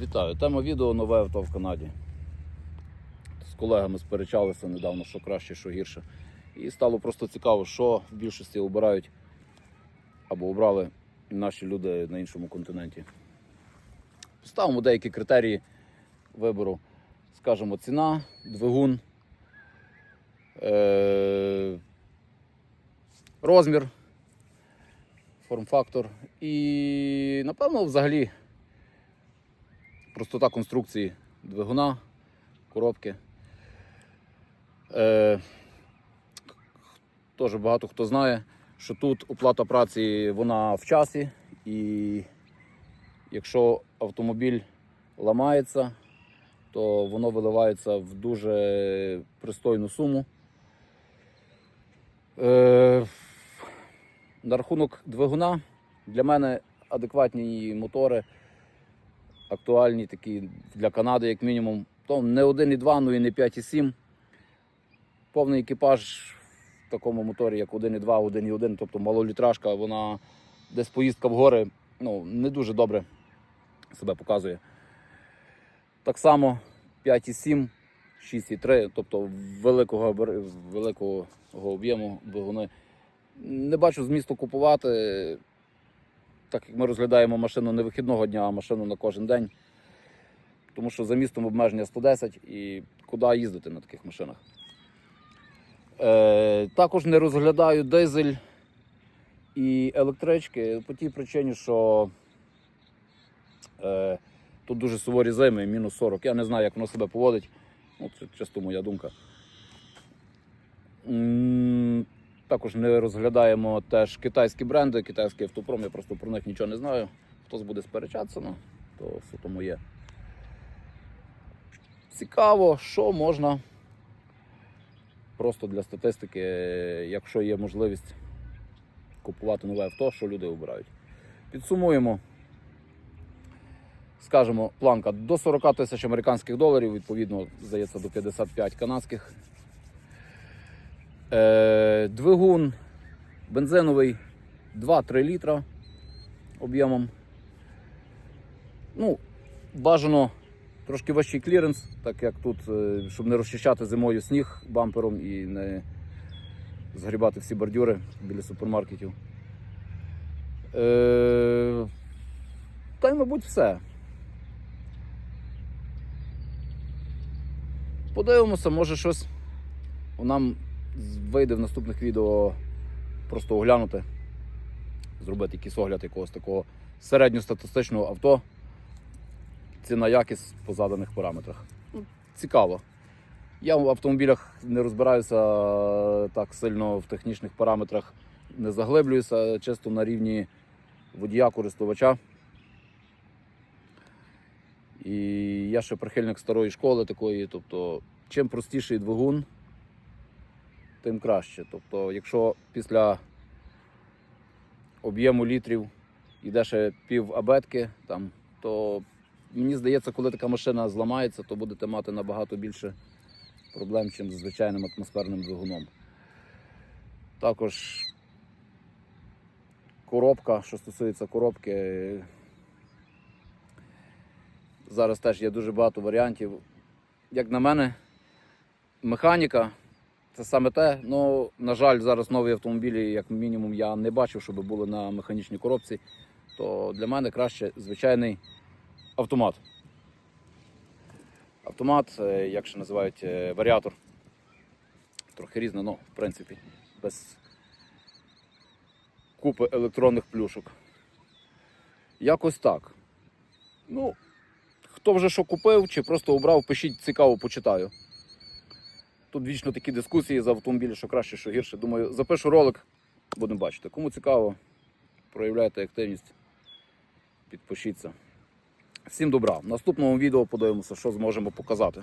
Вітаю. Тема відео нове авто в Канаді. З колегами сперечалися недавно, що краще, що гірше. І стало просто цікаво, що в більшості обирають або обрали наші люди на іншому континенті. Поставимо деякі критерії вибору. Скажімо, ціна, двигун, е- розмір, форм-фактор і, напевно, взагалі простота конструкції двигуна, коробки. Е, Теж багато хто знає, що тут оплата праці вона в часі, і якщо автомобіль ламається, то воно виливається в дуже пристойну суму. Е, на рахунок двигуна для мене адекватні мотори актуальні такі для Канади, як мінімум. То не 1,2, ну і не 5,7. Повний екіпаж в такому моторі, як 1,2, 1,1, тобто малолітражка, вона десь поїздка в гори ну, не дуже добре себе показує. Так само 5,7, 6,3, тобто великого, великого об'єму двигуни. Не бачу змісту купувати так як ми розглядаємо машину не вихідного дня, а машину на кожен день. Тому що за містом обмеження 110 і куди їздити на таких машинах. Е, також не розглядаю дизель і електрички по тій причині, що е, тут дуже суворі зими, мінус 40. Я не знаю, як воно себе поводить. Ну, це чисто моя думка. Також не розглядаємо теж китайські бренди, китайський автопром, я просто про них нічого не знаю. Хтось буде сперечатися, ну, то суто моє. Цікаво, що можна просто для статистики, якщо є можливість купувати нове авто, що люди обирають. Підсумуємо. Скажемо, планка до 40 тисяч американських доларів, відповідно, здається, до 55 канадських. Е, двигун бензиновий 2-3 літра об'ємом. Ну, бажано трошки важчий кліренс, так як тут, е, щоб не розчищати зимою сніг бампером і не згрібати всі бордюри біля супермаркетів. Е, та й, мабуть, все. Подивимося, може щось нам вийде в наступних відео просто оглянути, зробити якийсь огляд якогось такого середньостатистичного авто. Ціна якість по заданих параметрах. Цікаво. Я в автомобілях не розбираюся так сильно в технічних параметрах, не заглиблююся, чисто на рівні водія-користувача. І я ще прихильник старої школи такої, тобто, чим простіший двигун, тим краще. Тобто, якщо після об'єму літрів йде ще пів абетки, там, то мені здається, коли така машина зламається, то будете мати набагато більше проблем, ніж з звичайним атмосферним двигуном. Також коробка, що стосується коробки, зараз теж є дуже багато варіантів. Як на мене, механіка це саме те. Ну, на жаль, зараз нові автомобілі, як мінімум, я не бачив, щоб були на механічній коробці. То для мене краще звичайний автомат. Автомат, е, як ще називають е, варіатор. Трохи різне, ну, в принципі, без купи електронних плюшок. Якось так. Ну, хто вже що купив, чи просто обрав, пишіть цікаво, почитаю. Тут вічно такі дискусії за автомобілі, що краще, що гірше. Думаю, запишу ролик, будемо бачити. Кому цікаво, проявляйте активність, підпишіться. Всім добра. В наступному відео подивимося, що зможемо показати.